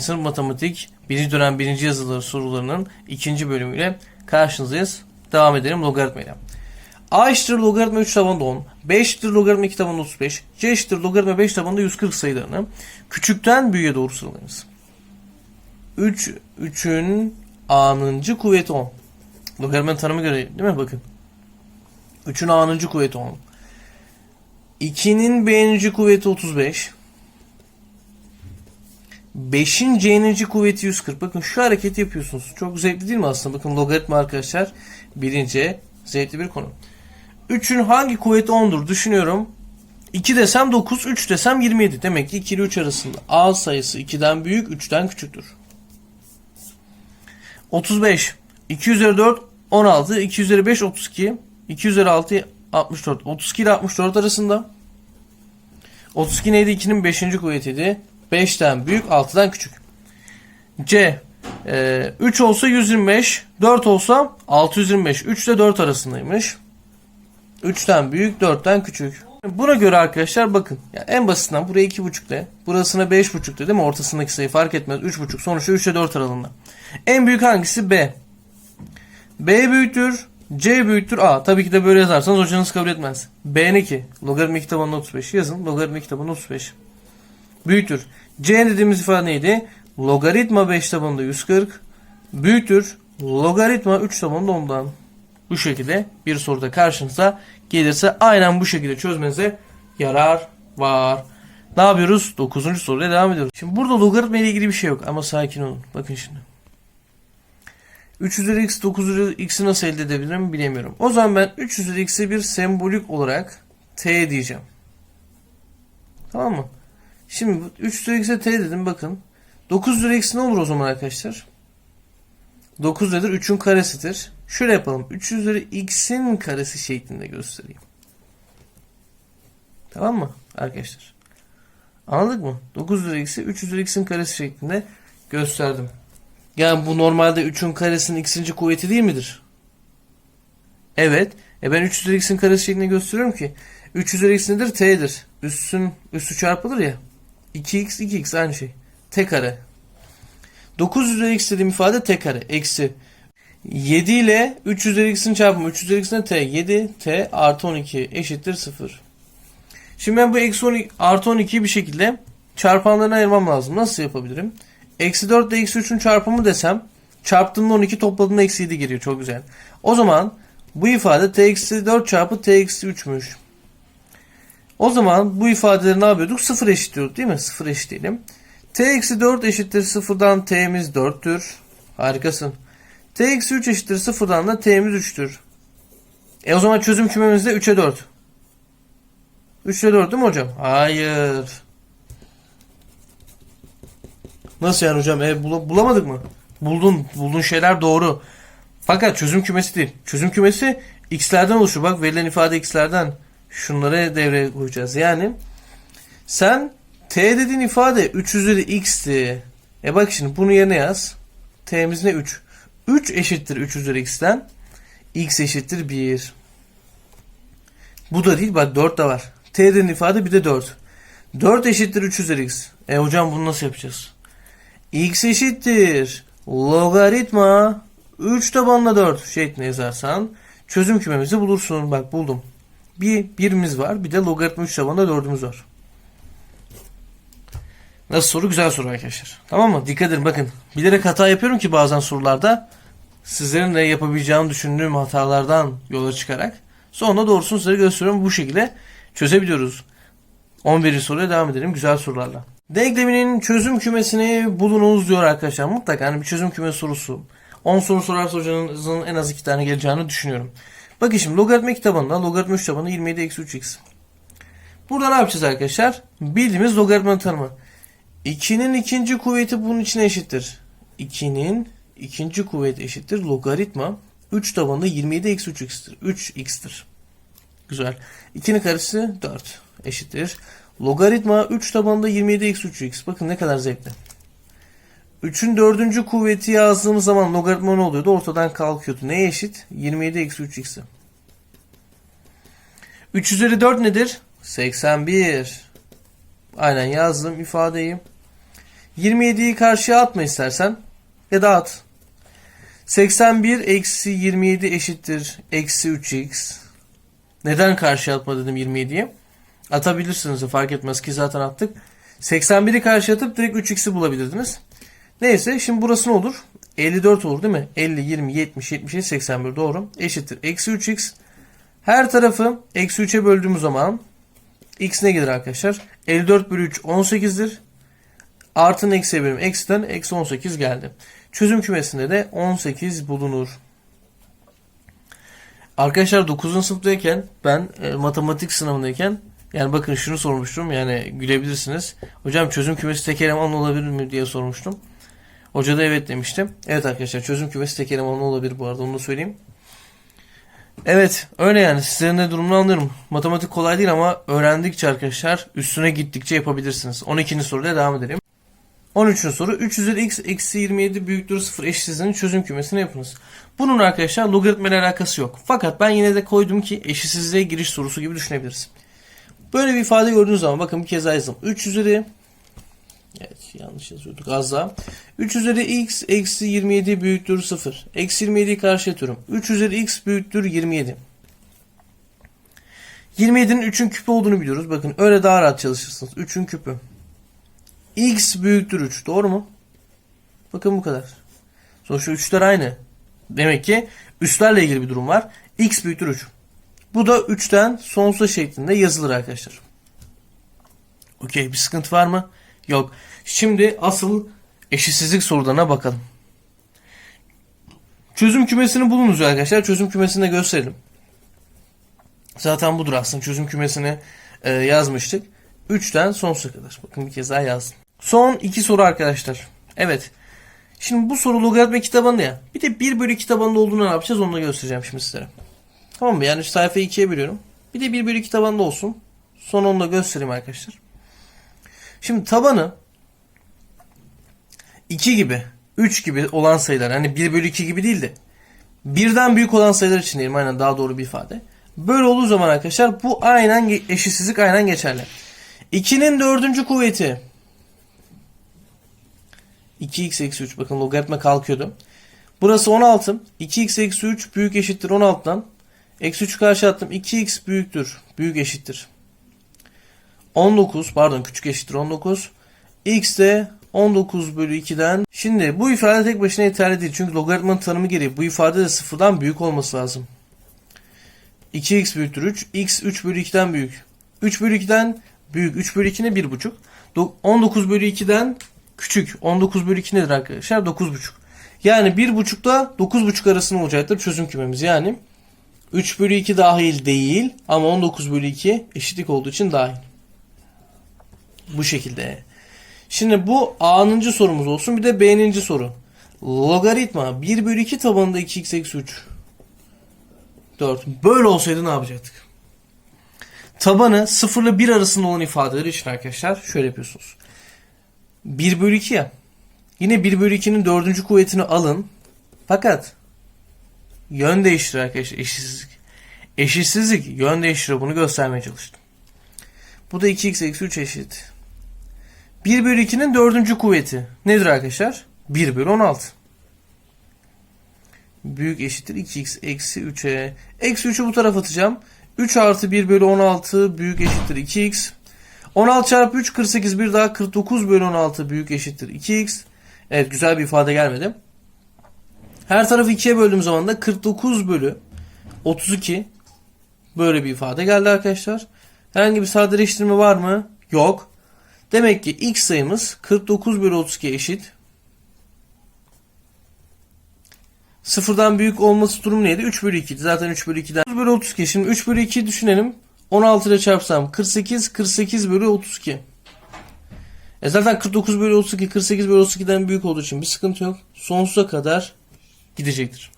Sınıf Matematik 1. dönem 1. yazıları sorularının ikinci bölümüyle karşınızdayız. Devam edelim logaritmayla. A eşittir logaritma 3 tabanında 10, B eşittir logaritma 2 tabanında 35, C eşittir logaritma 5 tabanında 140 sayılarını küçükten büyüğe doğru sıralayınız. 3, 3'ün A'nıncı kuvveti 10. Logaritmanın tanımı göre değil mi? Bakın. 3'ün A'nıncı kuvveti 10. 2'nin B'ninci kuvveti 35. 5'in C'ninci kuvveti 140. Bakın şu hareketi yapıyorsunuz. Çok zevkli değil mi aslında? Bakın logaritma arkadaşlar. Birinci zevkli bir konu. 3'ün hangi kuvveti 10'dur düşünüyorum. 2 desem 9, 3 desem 27. Demek ki 2 ile 3 arasında. A sayısı 2'den büyük, 3'ten küçüktür. 35. 2 üzeri 4, 16. 2 üzeri 5, 32. 2 üzeri 6, 64. 32 ile 64 arasında. 32 neydi? 2'nin 5. kuvvetiydi. 5'ten büyük, 6'dan küçük. C. E, 3 olsa 125, 4 olsa 625. 3 ile 4 arasındaymış. 3'ten büyük, 4'ten küçük. Buna göre arkadaşlar bakın. Yani en basitinden buraya 2,5 de. Burasına 5,5 de değil mi? Ortasındaki sayı fark etmez. 3,5. Sonuçta 3 ile 4 aralığında. En büyük hangisi? B. B büyüktür. C büyüktür A. Tabii ki de böyle yazarsanız hocanız kabul etmez. B ne ki? Logaritma kitabında 35. Yazın. Logaritma kitabında 35. Büyüktür. C dediğimiz ifade neydi? Logaritma 5 tabanında 140. Büyüktür. Logaritma 3 tabanında 10'dan. Bu şekilde bir soruda karşınıza gelirse aynen bu şekilde çözmenize yarar var. Ne yapıyoruz? 9. soruya devam ediyoruz. Şimdi burada logaritma ile ilgili bir şey yok ama sakin olun. Bakın şimdi. 3 üzeri x 9 üzeri x'i nasıl elde edebilirim bilemiyorum. O zaman ben 3 üzeri x'e bir sembolik olarak t diyeceğim. Tamam mı? Şimdi bu 3 üzeri x'e t dedim bakın. 9 üzeri x ne olur o zaman arkadaşlar? 9 nedir? 3'ün karesidir. Şöyle yapalım. 3 üzeri x'in karesi şeklinde göstereyim. Tamam mı arkadaşlar? Anladık mı? 9 üzeri x'i 3 üzeri x'in karesi şeklinde gösterdim. Yani bu normalde 3'ün karesinin x'inci kuvveti değil midir? Evet. E ben 3 üzeri x'in karesi şeklinde gösteriyorum ki 3 üzeri x nedir? T'dir. Üssün, üssü çarpılır ya. 2x 2x aynı şey. T kare. 9 üzeri x dediğim ifade t kare. Eksi. 7 ile 3 üzeri x'in çarpımı. 3 üzeri x ne t? 7 t artı 12 eşittir 0. Şimdi ben bu eksi 12 artı 12'yi bir şekilde çarpanlarına ayırmam lazım. Nasıl yapabilirim? Eksi 4 ile eksi 3'ün çarpımı desem çarptığımda 12 topladığımda eksi 7 geliyor. Çok güzel. O zaman bu ifade t eksi 4 çarpı t eksi 3'müş. O zaman bu ifadeleri ne yapıyorduk? 0 eşitliyorduk değil mi? 0 eşitleyelim. t eksi 4 eşittir 0'dan t'miz 4'tür. Harikasın. t eksi 3 eşittir 0'dan da t'miz 3'tür. E o zaman çözüm kümemiz de 3'e 4. 3'e 4 değil mi hocam? Hayır. Nasıl yani hocam? E, bula- bulamadık mı? Buldun. Bulduğun şeyler doğru. Fakat çözüm kümesi değil. Çözüm kümesi x'lerden oluşur. Bak verilen ifade x'lerden. Şunları devreye koyacağız. Yani sen t dediğin ifade 3 üzeri x'ti. E bak şimdi bunu yerine yaz. t'miz ne 3? 3 eşittir 3 üzeri x'ten. x eşittir 1. Bu da değil bak 4 de var. t dediğin ifade bir de 4. 4 eşittir 3 üzeri x. E hocam bunu nasıl yapacağız? x eşittir logaritma 3 tabanla 4 şeklinde yazarsan çözüm kümemizi bulursun. Bak buldum. Bir birimiz var. Bir de logaritma 3 tabanında 4'ümüz var. Nasıl soru? Güzel soru arkadaşlar. Tamam mı? Dikkat edin bakın. Bilerek hata yapıyorum ki bazen sorularda sizlerin de yapabileceğini düşündüğüm hatalardan yola çıkarak sonra doğrusunu size gösteriyorum. Bu şekilde çözebiliyoruz. 11. soruya devam edelim güzel sorularla. Denkleminin çözüm kümesini bulunuz diyor arkadaşlar. Mutlaka hani bir çözüm kümesi sorusu. 10 soru sorarsa hocanızın en az 2 tane geleceğini düşünüyorum. Bakın şimdi logaritma kitabında logaritma 3 tabanında 27 eksi 3x. Burada ne yapacağız arkadaşlar? Bildiğimiz logaritmanın tanımı. 2'nin ikinci kuvveti bunun içine eşittir. 2'nin ikinci kuvveti eşittir. Logaritma 3 tabanında 27 eksi 3x'tir. 3x'tir. Güzel. 2'nin karesi 4 eşittir. Logaritma 3 tabanında 27 eksi 3x. Bakın ne kadar zevkli. 3'ün dördüncü kuvveti yazdığımız zaman logaritma ne oluyordu? Ortadan kalkıyordu. Neye eşit? 27 eksi 3x'e. 3 üzeri 4 nedir? 81. Aynen yazdım ifadeyi. 27'yi karşıya atma istersen. Ya da at. 81 eksi 27 eşittir. Eksi 3x. Neden karşıya atma dedim 27'yi? Atabilirsiniz fark etmez ki zaten attık. 81'i karşıya atıp direkt 3x'i bulabilirdiniz. Neyse şimdi burası ne olur? 54 olur değil mi? 50, 20, 70, 77, 81 doğru. Eşittir. Eksi 3x. Her tarafı eksi 3'e böldüğümüz zaman x ne gelir arkadaşlar? 54 bölü 3 18'dir. Artının eksiye bölüm eksiden eksi 18 geldi. Çözüm kümesinde de 18 bulunur. Arkadaşlar 9. sınıftayken ben e, matematik sınavındayken yani bakın şunu sormuştum yani gülebilirsiniz. Hocam çözüm kümesi tek elemanlı olabilir mi diye sormuştum. Hoca da evet demiştim. Evet arkadaşlar çözüm kümesi tek elemanlı olabilir bu arada onu da söyleyeyim. Evet öyle yani sizlerin de durumunu anlıyorum. Matematik kolay değil ama öğrendikçe arkadaşlar üstüne gittikçe yapabilirsiniz. 12. soruyla devam edelim. 13. soru 3 üzeri x eksi 27 büyüktür 0 eşitsizliğinin çözüm kümesini yapınız. Bunun arkadaşlar logaritma ile alakası yok. Fakat ben yine de koydum ki eşitsizliğe giriş sorusu gibi düşünebiliriz. Böyle bir ifade gördüğünüz zaman bakın bir kez yazdım. 3 üzeri Evet yanlış yazıyorduk az daha. 3 üzeri x eksi 27 büyüktür 0. Eksi 27'yi karşı atıyorum. 3 üzeri x büyüktür 27. 27'nin 3'ün küpü olduğunu biliyoruz. Bakın öyle daha rahat çalışırsınız. 3'ün küpü. x büyüktür 3. Doğru mu? Bakın bu kadar. Sonuçta 3'ler aynı. Demek ki üstlerle ilgili bir durum var. x büyüktür 3. Bu da 3'ten sonsuza şeklinde yazılır arkadaşlar. Okey bir sıkıntı var mı? Yok. Şimdi asıl eşitsizlik sorularına bakalım. Çözüm kümesini bulunuz arkadaşlar. Çözüm kümesini de gösterelim. Zaten budur aslında. Çözüm kümesini e, yazmıştık. 3'ten sonsuza kadar. Bakın bir kez daha yazdım. Son iki soru arkadaşlar. Evet. Şimdi bu soru logaritma kitabında ya. Bir de 1 bölü kitabında olduğunu ne yapacağız onu da göstereceğim şimdi sizlere. Tamam mı? Yani sayfayı ikiye bölüyorum. Bir de 1 bölü kitabında olsun. Son onu da göstereyim arkadaşlar. Şimdi tabanı 2 gibi, 3 gibi olan sayılar hani 1 bölü 2 gibi değil de birden büyük olan sayılar için diyelim aynen daha doğru bir ifade. Böyle olduğu zaman arkadaşlar bu aynen eşitsizlik aynen geçerli. 2'nin dördüncü kuvveti 2x eksi 3 bakın logaritma kalkıyordu. Burası 16. 2x eksi 3 büyük eşittir 16'dan. Eksi 3 karşı attım. 2x büyüktür. Büyük eşittir. 19 pardon küçük eşittir 19. X de 19 bölü 2'den. Şimdi bu ifade tek başına yeterli değil. Çünkü logaritmanın tanımı gereği bu ifade de sıfırdan büyük olması lazım. 2x büyüktür 3. X 3 bölü 2'den büyük. 3 bölü 2'den büyük. 3 bölü 2 ne? 1,5. Do- 19 bölü 2'den küçük. 19 bölü 2 nedir arkadaşlar? 9,5. Yani 1,5 da 9,5 arasında olacaktır çözüm kümemiz. Yani 3 bölü 2 dahil değil ama 19 bölü 2 eşitlik olduğu için dahil. Bu şekilde. Şimdi bu A'nıncı sorumuz olsun. Bir de B'ninci soru. Logaritma 1 bölü 2 tabanında 2x eksi 3. 4. Böyle olsaydı ne yapacaktık? Tabanı 0 ile 1 arasında olan ifadeler için arkadaşlar şöyle yapıyorsunuz. 1 bölü 2 ya. Yine 1 bölü 2'nin dördüncü kuvvetini alın. Fakat yön değiştir arkadaşlar eşitsizlik. Eşitsizlik yön değiştiriyor. Bunu göstermeye çalıştım. Bu da 2x eksi 3 eşit. 1 bölü 2'nin dördüncü kuvveti. Nedir arkadaşlar? 1 bölü 16. Büyük eşittir 2x eksi 3'e. Eksi 3'ü bu tarafa atacağım. 3 artı 1 bölü 16 büyük eşittir 2x. 16 çarpı 3 48 bir daha 49 bölü 16 büyük eşittir 2x. Evet güzel bir ifade gelmedi. Her tarafı 2'ye böldüğüm zaman da 49 bölü 32 böyle bir ifade geldi arkadaşlar. Herhangi bir sadeleştirme var mı? Yok. Demek ki x sayımız 49 bölü 32 eşit. Sıfırdan büyük olması durum neydi? 3 bölü 2. Zaten 3 bölü 2'den 3 bölü 32. Şimdi 3 bölü 2 düşünelim. 16 ile çarpsam 48, 48 bölü 32. E zaten 49 bölü 32, 48 bölü 32'den büyük olduğu için bir sıkıntı yok. Sonsuza kadar gidecektir.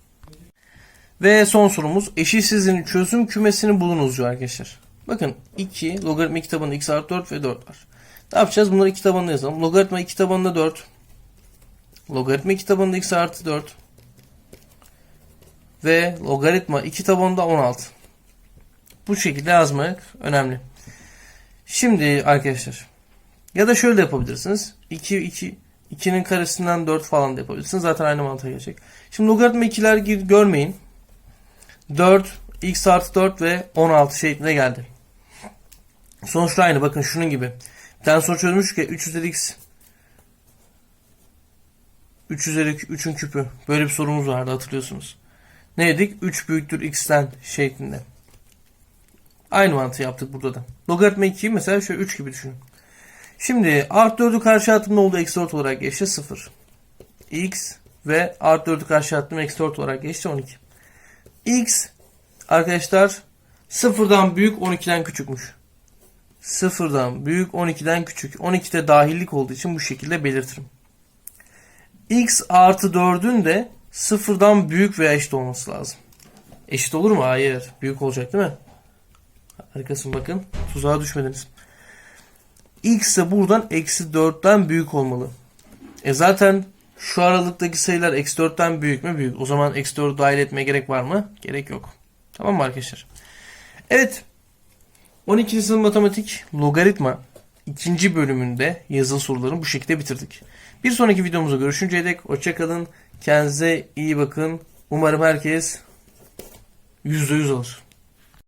Ve son sorumuz eşitsizliğin çözüm kümesini bulunuz diyor arkadaşlar. Bakın 2 logaritma 2 tabanında x artı 4 ve 4 var. Ne yapacağız? Bunları 2 tabanında yazalım. Logaritma 2 tabanında 4. Logaritma 2 tabanında x artı 4. Ve logaritma 2 tabanında 16. Bu şekilde yazmak önemli. Şimdi arkadaşlar ya da şöyle de yapabilirsiniz. 2 2 2'nin karesinden 4 falan da yapabilirsin. Zaten aynı mantığa gelecek. Şimdi logaritma 2'ler gir- görmeyin. 4, x artı 4 ve 16 şeklinde geldi. Sonuçta aynı. Bakın şunun gibi. Tane sonuç çözmüştük ya 3 üzeri x 3 üzeri 3'ün küpü. Böyle bir sorumuz vardı hatırlıyorsunuz. Ne dedik? 3 büyüktür x'ten şeklinde. Aynı mantığı yaptık burada da. Logaritma 2'yi mesela şöyle 3 gibi düşünün. Şimdi artı 4'ü karşı attığım ne oldu? Eksi 4 olarak geçti 0. x ve artı 4'ü karşı attığım eksi 4 olarak geçti 12. x arkadaşlar sıfırdan büyük 12'den küçükmüş. Sıfırdan büyük 12'den küçük. 12'de dahillik olduğu için bu şekilde belirtirim. x artı 4'ün de sıfırdan büyük veya eşit olması lazım. Eşit olur mu? Hayır. Büyük olacak değil mi? Harikasın bakın. Tuzağa düşmediniz. X de buradan eksi 4'ten büyük olmalı. E zaten şu aralıktaki sayılar eksi 4'ten büyük mü? Büyük. O zaman eksi 4'ü dahil etmeye gerek var mı? Gerek yok. Tamam mı arkadaşlar? Evet. 12. sınıf matematik logaritma ikinci bölümünde yazılı sorularını bu şekilde bitirdik. Bir sonraki videomuzda görüşünceye dek hoşçakalın. Kendinize iyi bakın. Umarım herkes %100 alır.